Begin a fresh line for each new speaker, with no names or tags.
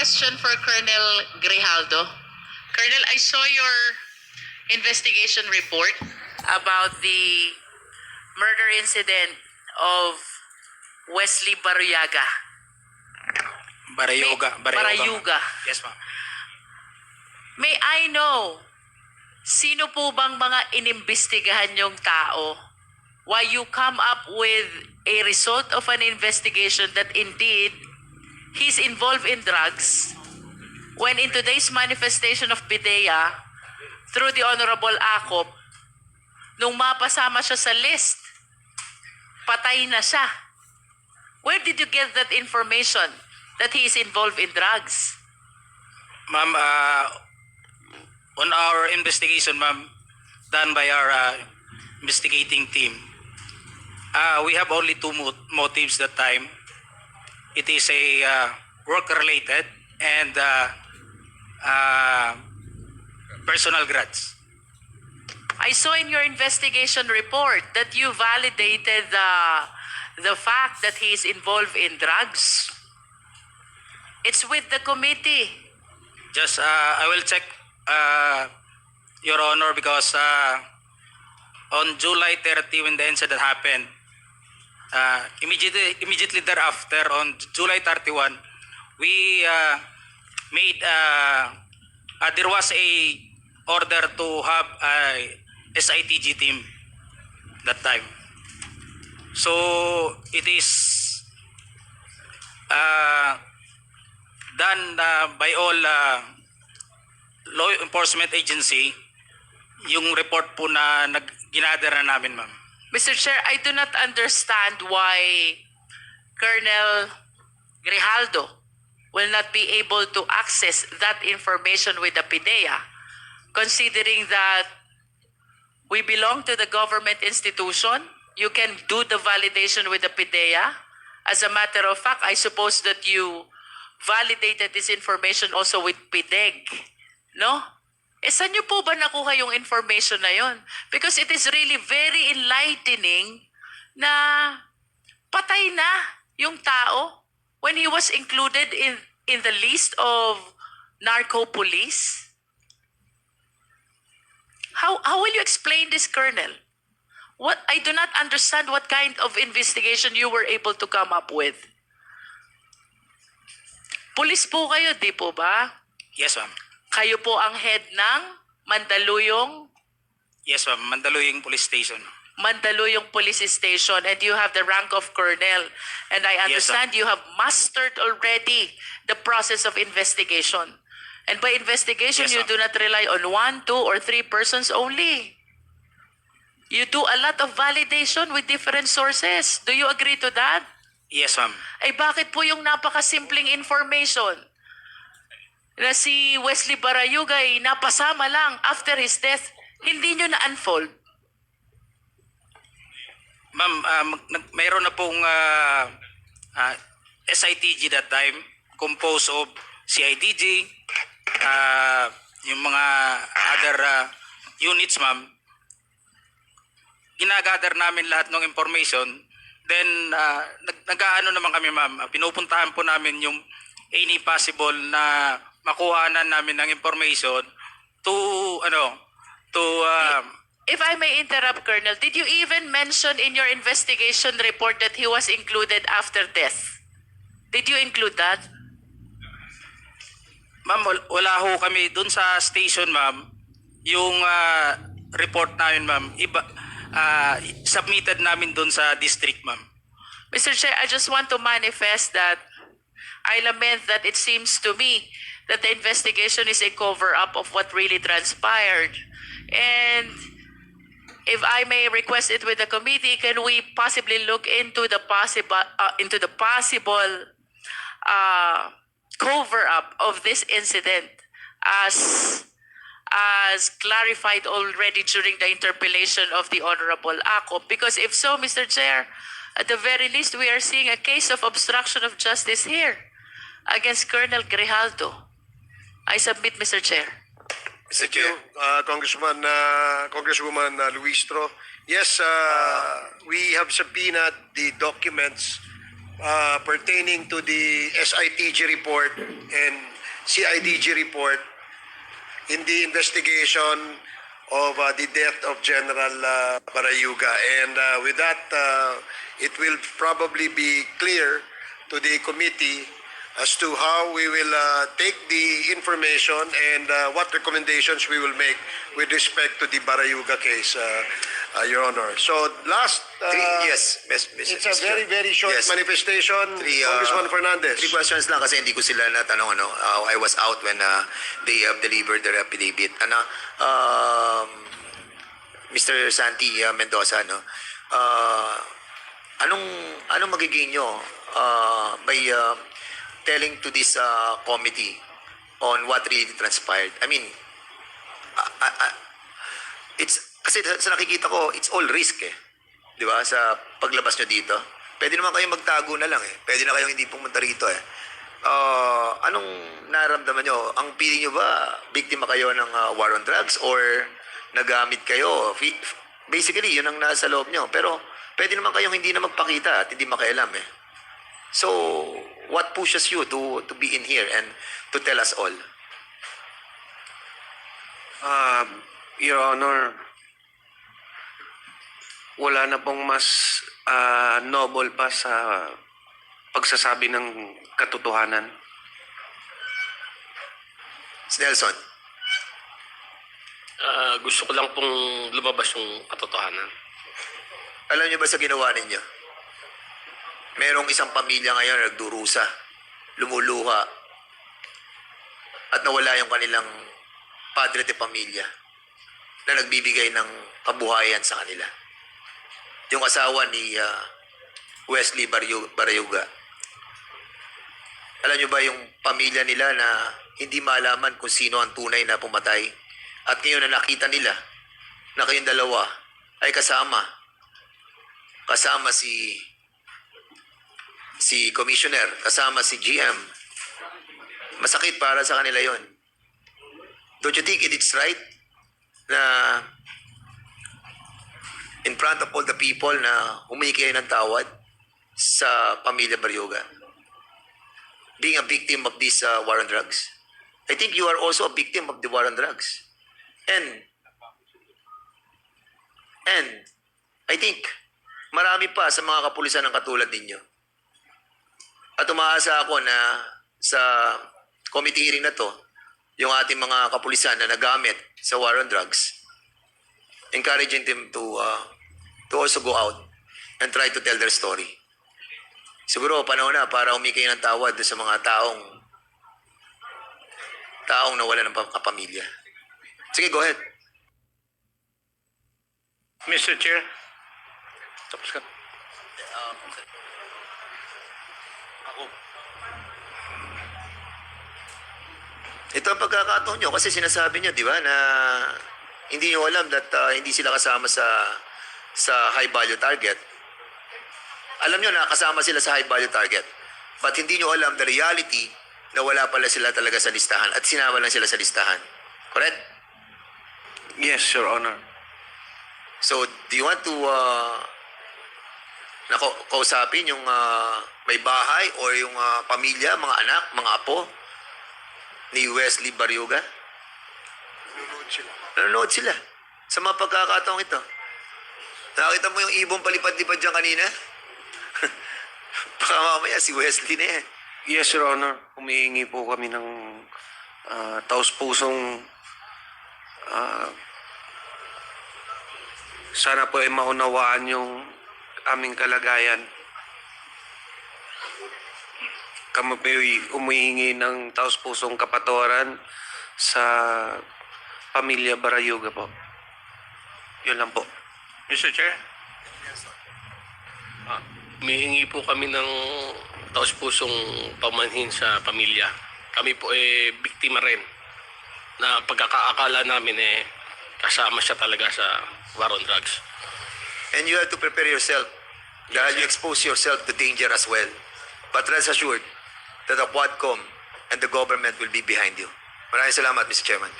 question for Colonel Grijaldo. Colonel, I saw your investigation report about the murder incident of Wesley Baruyaga.
Barayoga.
May- Barayuga.
Yes, ma'am.
May I know, sino po bang mga inimbestigahan yung tao? Why you come up with a result of an investigation that indeed he's involved in drugs when in today's manifestation of PIDEA, through the Honorable Akop, nung mapasama siya sa list, patay na siya. Where did you get that information that he is involved in drugs?
Ma'am, uh, on our investigation, ma'am, done by our uh, investigating team, uh, we have only two mo- motives that time. It is a uh, work-related and uh, uh, personal grudge.
I saw in your investigation report that you validated the the fact that he is involved in drugs. It's with the committee.
Just, uh, I will check, uh, Your Honor, because uh, on July 30, when the incident happened, uh, immediately, immediately thereafter, on July 31, we uh, made, uh, uh, there was a order to have a SITG team that time. So, it is uh, done uh, by all uh, law enforcement agency yung report po na nag ginather na namin ma'am.
Mr. Chair, I do not understand why Colonel Grijaldo will not be able to access that information with the PIDEA, considering that we belong to the government institution. You can do the validation with the PIDEA. As a matter of fact, I suppose that you validated this information also with PIDEG. No? Eh, saan niyo po ba nakuha yung information na yon? Because it is really very enlightening na patay na yung tao when he was included in in the list of narco police. How how will you explain this, Colonel? What I do not understand what kind of investigation you were able to come up with. Pulis po kayo, di po ba?
Yes ma'am.
Kayo po ang head ng Mandaluyong
Yes ma'am. Mandaluyong Police Station.
Mandaluyong Police Station and you have the rank of colonel. And I understand you have mastered already the process of investigation. And by investigation,
Yes,
you
ma'am.
do not rely on one, two, or three persons only. You do a lot of validation with different sources. Do you agree to that?
Yes ma'am.
Ay bakit po yung napakasimpleng information na si Wesley Barayuga ay napasama lang after his death, hindi nyo na-unfold?
Ma'am, um, mayroon na pong uh, uh, SITG that time composed of CIDG, uh, yung mga other uh, units ma'am. Ginagather namin lahat ng information. Then, uh, nag nag-aano naman kami ma'am, pinupuntahan po namin yung any possible na makuhanan namin ng information to, ano, to, uh,
If I may interrupt, Colonel, did you even mention in your investigation report that he was included after death? Did you include that?
Ma'am, wal- wala ho kami dun sa station, ma'am. Yung ah, report namin, ma'am, iba, ah, submitted namin dun sa district, ma'am.
Mr. Chair, I just want to manifest that I lament that it seems to me that the investigation is a cover up of what really transpired. And if I may request it with the committee, can we possibly look into the possible uh, into the possible uh, cover up of this incident as as clarified already during the interpellation of the Honorable Ako? Because if so, Mr. Chair, at the very least, we are seeing a case of obstruction of justice here against Colonel Grijaldo. I submit, Mr. Chair.
Mr. Chair, uh, Congressman, uh, Congresswoman uh, Luistro. Yes, uh, we have subpoenaed the documents uh, pertaining to the SITG report and CIDG report in the investigation of uh, the death of General uh, Barayuga. And uh, with that, uh, it will probably be clear to the committee as to how we will uh, take the information and uh, what recommendations we will make with respect to the Barayuga case, uh, uh, Your Honor. So last, uh,
Three, yes, Miss, Miss,
it's a very, very short
Yes.
manifestation,
Three, uh,
Congressman Fernandez.
Three questions lang kasi hindi ko sila natanong. Ano, uh, I was out when uh, they uh, delivered their affidavit. Ano, um, Mr. Santi uh, Mendoza, no, uh, anong, anong magiging nyo uh, by uh, telling to this uh, committee on what really transpired? I mean, uh, uh, uh, it's, kasi sa nakikita ko, it's all risk eh. Di ba? Sa paglabas nyo dito. Pwede naman kayo magtago na lang eh. Pwede na kayong hindi pumunta rito eh. Ah, anong naramdaman nyo? Ang feeling nyo ba, biktima kayo ng ah, war on drugs or nagamit kayo? Basically, yun ang nasa loob nyo. Pero pwede naman kayong hindi na magpakita at hindi makialam eh. So, what pushes you to to be in here and to tell us all?
Uh, Your Honor, wala na pong mas ah, noble pa sa pagsasabi ng katotohanan.
Nelson,
Ah, gusto ko lang pong lumabas yung katotohanan.
alam niyo ba sa ginawa ninyo? Merong isang pamilya ngayon na nagdurusa, lumuluha, at nawala yung kanilang padre de pamilya na nagbibigay ng kabuhayan sa kanila. Yung asawa ni ah, Wesley Barayuga. Alam niyo ba yung pamilya nila na hindi malaman kung sino ang tunay na pumatay? At ngayon na nakita nila na kayong dalawa ay kasama. Kasama si si commissioner, kasama si GM. Masakit para sa kanila yon. Don't you think it is right na in front of all the people na humingi kayo ng tawad sa pamilya Baryoga? Being a victim of this uh, war on drugs? I think you are also a victim of the war on drugs. And and I think marami pa sa mga kapulisan ng katulad ninyo. At umaasa ako na sa committee hearing na to, yung ating mga kapulisan na nagamit sa war on drugs, encouraging them to uh, to also go out and try to tell their story. Siguro panahon na para umikay ng tawad sa mga taong taong nawala ng pa- kapamilya. Sige, go ahead.
Mr. Chair, tapos ka. Ako.
Ito ang pagkakataon nyo kasi sinasabi nyo, di ba, na hindi nyo alam that uh, hindi sila kasama sa sa high value target. Alam nyo na kasama sila sa high value target. But hindi nyo alam the reality na wala pala sila talaga sa listahan at sinama lang sila sa listahan. Correct?
Yes, Your Honor.
So, do you want to uh, nako, kausapin yung uh, may bahay or yung uh, pamilya, mga anak, mga apo ni Wesley Baryoga? Nanonood sila sa mga pagkakataong ito. Nakita mo yung ibon palipad-lipad dyan kanina? Baka mamaya si Wesley na yan.
Yes, Your Honor. Humihingi po kami ng ah, taus-pusong ah, sana po ay maunawaan yung aming kalagayan. Kami po ay humihingi ng taus-pusong kapatawaran sa pamilya Barayuga po. Yun lang po.
Mr. Chair? Ah, Mihingi po kami ng taos-pusong pamanhin sa pamilya. Kami po eh biktima rin na pagkakaakala namin eh kasama siya talaga sa war on drugs.
And you have to prepare yourself dahil you expose yourself to danger as well. But rest assured that the Quadcom and the government will be behind you. Maraming salamat, Mr. Chairman.